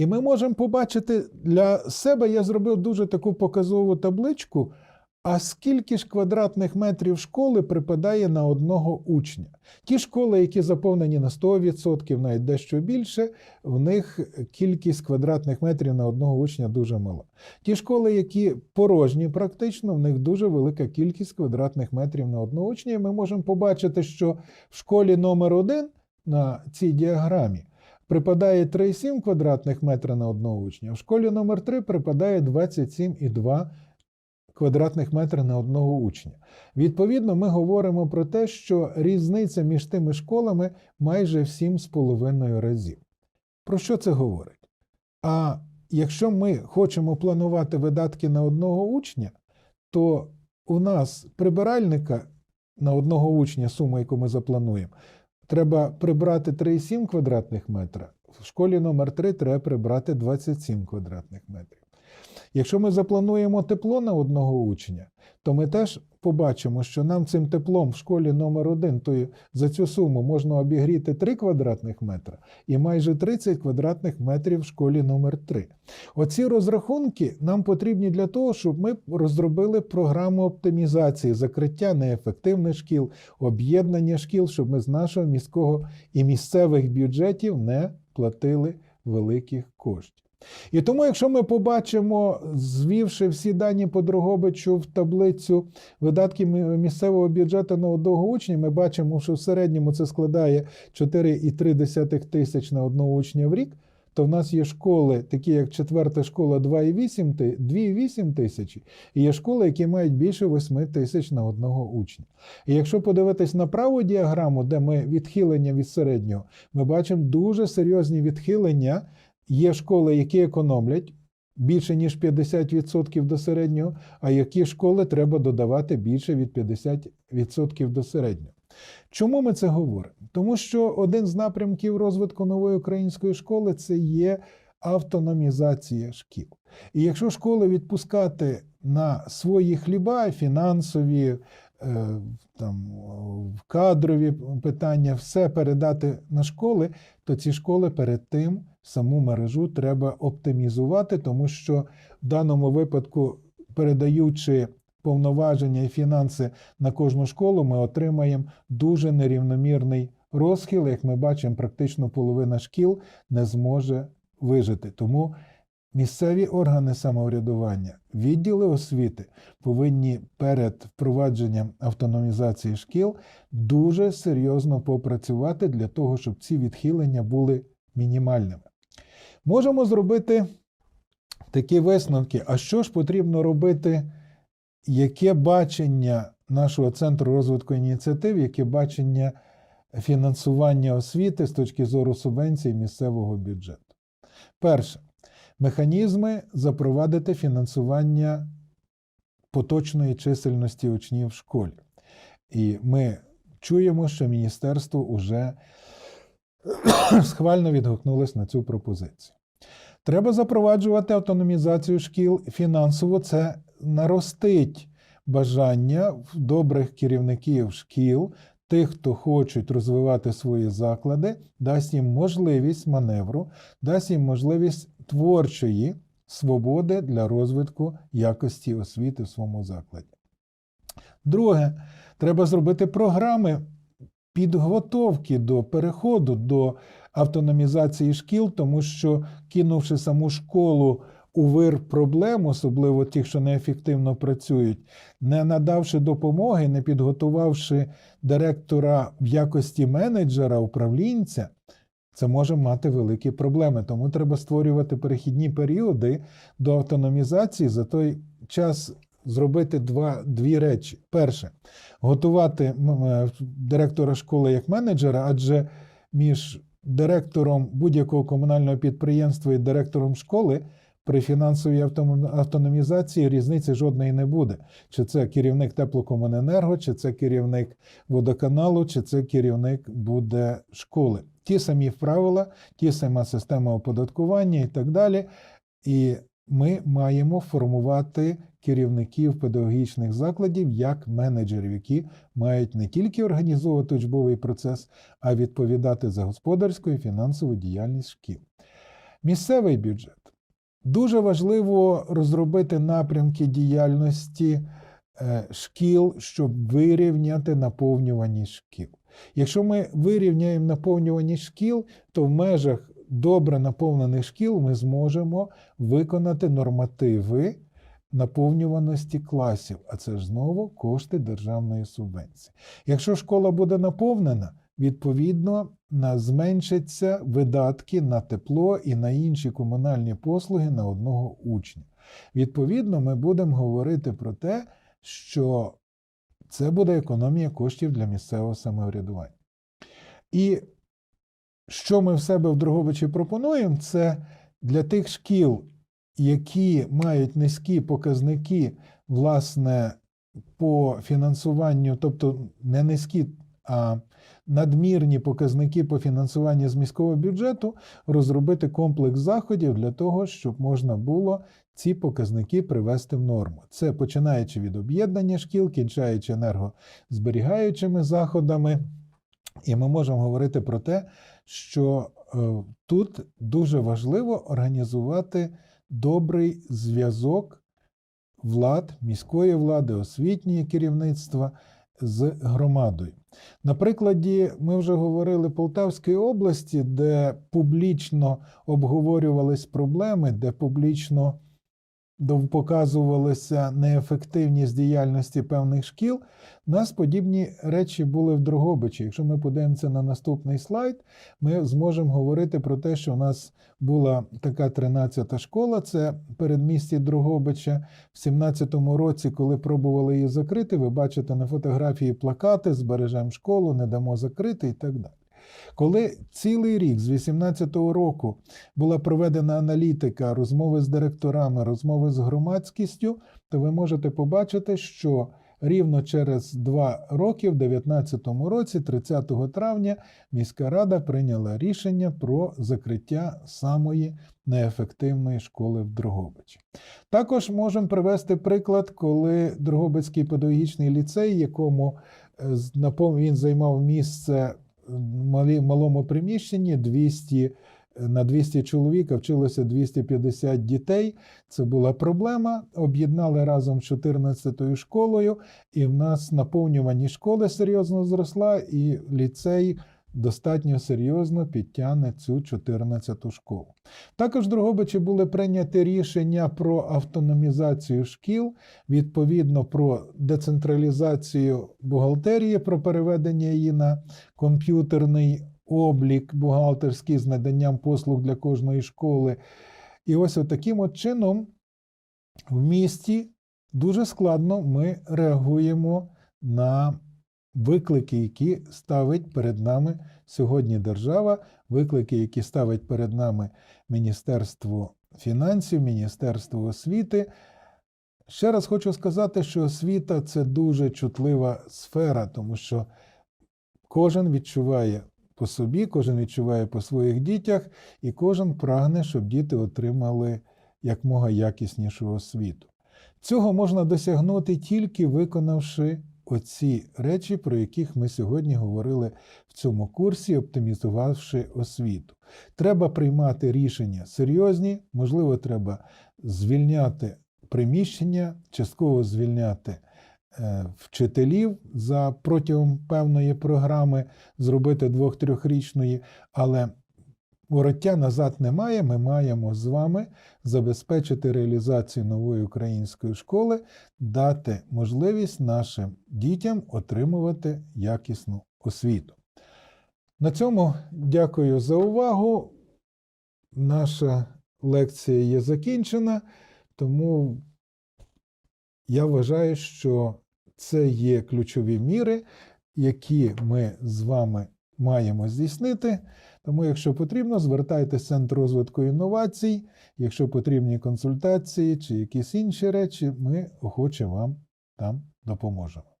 І ми можемо побачити для себе, я зробив дуже таку показову табличку. А скільки ж квадратних метрів школи припадає на одного учня? Ті школи, які заповнені на 100%, навіть дещо більше, в них кількість квадратних метрів на одного учня дуже мала. Ті школи, які порожні, практично, в них дуже велика кількість квадратних метрів на одного учня. І ми можемо побачити, що в школі номер 1 на цій діаграмі припадає 3,7 квадратних метра на одного учня, в школі номер 3 припадає 27,2 квадратних метри на одного учня. Відповідно, ми говоримо про те, що різниця між тими школами майже в 7,5 разів. Про що це говорить? А якщо ми хочемо планувати видатки на одного учня, то у нас прибиральника на одного учня, сума, яку ми заплануємо, треба прибрати 3,7 квадратних метра. В школі номер 3 треба прибрати 27 квадратних метрів. Якщо ми заплануємо тепло на одного учня, то ми теж побачимо, що нам цим теплом в школі номер 1 то за цю суму можна обігріти 3 квадратних метра і майже 30 квадратних метрів в школі номер 3 Оці розрахунки нам потрібні для того, щоб ми розробили програму оптимізації, закриття неефективних шкіл, об'єднання шкіл, щоб ми з нашого міського і місцевих бюджетів не платили великих коштів. І тому, якщо ми побачимо, звівши всі дані по Дрогобичу в таблицю видатків місцевого бюджету на одного учня, ми бачимо, що в середньому це складає 4,3 тисяч на одного учня в рік. То в нас є школи, такі як четверта школа 2,8 тисячі, і є школи, які мають більше 8 тисяч на одного учня. І якщо подивитись на праву діаграму, де ми відхилення від середнього, ми бачимо дуже серйозні відхилення Є школи, які економлять більше ніж 50% до середнього, а які школи треба додавати більше від 50% до середнього. Чому ми це говоримо? Тому що один з напрямків розвитку нової української школи це є автономізація шкіл. І якщо школи відпускати на свої хліба, фінансові, е, там, кадрові питання, все передати на школи, то ці школи перед тим саму мережу треба оптимізувати, тому що в даному випадку, передаючи повноваження і фінанси на кожну школу, ми отримаємо дуже нерівномірний розхил. Як ми бачимо, практично половина шкіл не зможе вижити. Тому місцеві органи самоврядування, відділи освіти повинні перед впровадженням автономізації шкіл дуже серйозно попрацювати для того, щоб ці відхилення були мінімальними. Можемо зробити такі висновки. А що ж потрібно робити? Яке бачення нашого центру розвитку ініціатив, яке бачення фінансування освіти з точки зору субвенцій місцевого бюджету? Перше, механізми запровадити фінансування поточної чисельності учнів в школі. І ми чуємо, що міністерство вже схвально відгукнулись на цю пропозицію. Треба запроваджувати автономізацію шкіл фінансово, це наростить бажання добрих керівників шкіл, тих, хто хочуть розвивати свої заклади, дасть їм можливість маневру, дасть їм можливість творчої свободи для розвитку якості освіти в своєму закладі. Друге, треба зробити програми підготовки до переходу до автономізації шкіл, тому що, кинувши саму школу у вир проблем, особливо тих, що неефективно працюють, не надавши допомоги, не підготувавши директора в якості менеджера, управлінця, це може мати великі проблеми. Тому треба створювати перехідні періоди до автономізації за той час зробити два, дві речі. Перше, готувати е, директора школи як менеджера, адже між директором будь-якого комунального підприємства і директором школи. При фінансовій автономізації різниці жодної не буде. Чи це керівник теплокомуненерго, чи це керівник водоканалу, чи це керівник буде школи. Ті самі правила, ті сама система оподаткування і так далі. І ми маємо формувати керівників педагогічних закладів як менеджерів, які мають не тільки організовувати учбовий процес, а відповідати за господарську і фінансову діяльність шкіл. Місцевий бюджет. Дуже важливо розробити напрямки діяльності е, шкіл, щоб вирівняти наповнюваність шкіл. Якщо ми вирівняємо наповнюваність шкіл, то в межах добре наповнених шкіл ми зможемо виконати нормативи наповнюваності класів, а це ж знову кошти державної субвенції. Якщо школа буде наповнена, відповідно зменшаться видатки на тепло і на інші комунальні послуги на одного учня. Відповідно, ми будемо говорити про те, що це буде економія коштів для місцевого самоврядування. І що ми в себе в Дрогобичі пропонуємо, це для тих шкіл, які мають низькі показники, власне, по фінансуванню, тобто не низькі, а надмірні показники по фінансуванню з міського бюджету, розробити комплекс заходів для того, щоб можна було ці показники привести в норму. Це починаючи від об'єднання шкіл, кінчаючи енергозберігаючими заходами. І ми можемо говорити про те, що е, тут дуже важливо організувати добрий зв'язок влад, міської влади, освітньої керівництва з громадою. На прикладі, ми вже говорили Полтавської області, де публічно обговорювались проблеми, де публічно показувалася неефективність діяльності певних шкіл, у нас подібні речі були в Дрогобичі. Якщо ми подивимося на наступний слайд, ми зможемо говорити про те, що у нас була така 13-та школа, це передмісті Дрогобича. В 17-му році, коли пробували її закрити, ви бачите на фотографії плакати Збережемо школу, не дамо закрити і так далі. Коли цілий рік з 18-го року була проведена аналітика, розмови з директорами, розмови з громадськістю, то ви можете побачити, що рівно через два роки, в 2019 році, 30 травня, міська рада прийняла рішення про закриття самої неефективної школи в Дрогобичі. Також можемо привести приклад, коли Дрогобицький педагогічний ліцей, якому е, він займав місце малі- малому приміщенні 200 на 200 чоловік, вчилося 250 дітей. Це була проблема. Об'єднали разом з 14-ю школою, і в нас наповнюваність школи серйозно зросла, і ліцей достатньо серйозно підтягне цю 14-ту школу. Також в Дрогобичі були прийняті рішення про автономізацію шкіл, відповідно про децентралізацію бухгалтерії, про переведення її на комп'ютерний облік бухгалтерський з наданням послуг для кожної школи. І ось таким от чином в місті дуже складно ми реагуємо на виклики, які ставить перед нами сьогодні держава, виклики, які ставить перед нами Міністерство фінансів, Міністерство освіти. Ще раз хочу сказати, що освіта це дуже чутлива сфера, тому що кожен відчуває по собі, кожен відчуває по своїх дітях, і кожен прагне, щоб діти отримали якмога якіснішу освіту. Цього можна досягнути тільки виконавши оці речі, про яких ми сьогодні говорили в цьому курсі, оптимізувавши освіту. Треба приймати рішення серйозні, можливо, треба звільняти приміщення, частково звільняти е, вчителів за протягом певної програми, зробити двох-трьохрічної, але вороття назад немає. Ми маємо з вами забезпечити реалізацію нової української школи, дати можливість нашим дітям отримувати якісну освіту. На цьому дякую за увагу. Наша лекція є закінчена, тому я вважаю, що це є ключові міри, які ми з вами маємо здійснити. Тому, якщо потрібно, звертайтеся в Центр розвитку інновацій. Якщо потрібні консультації чи якісь інші речі, ми охоче вам там допоможемо.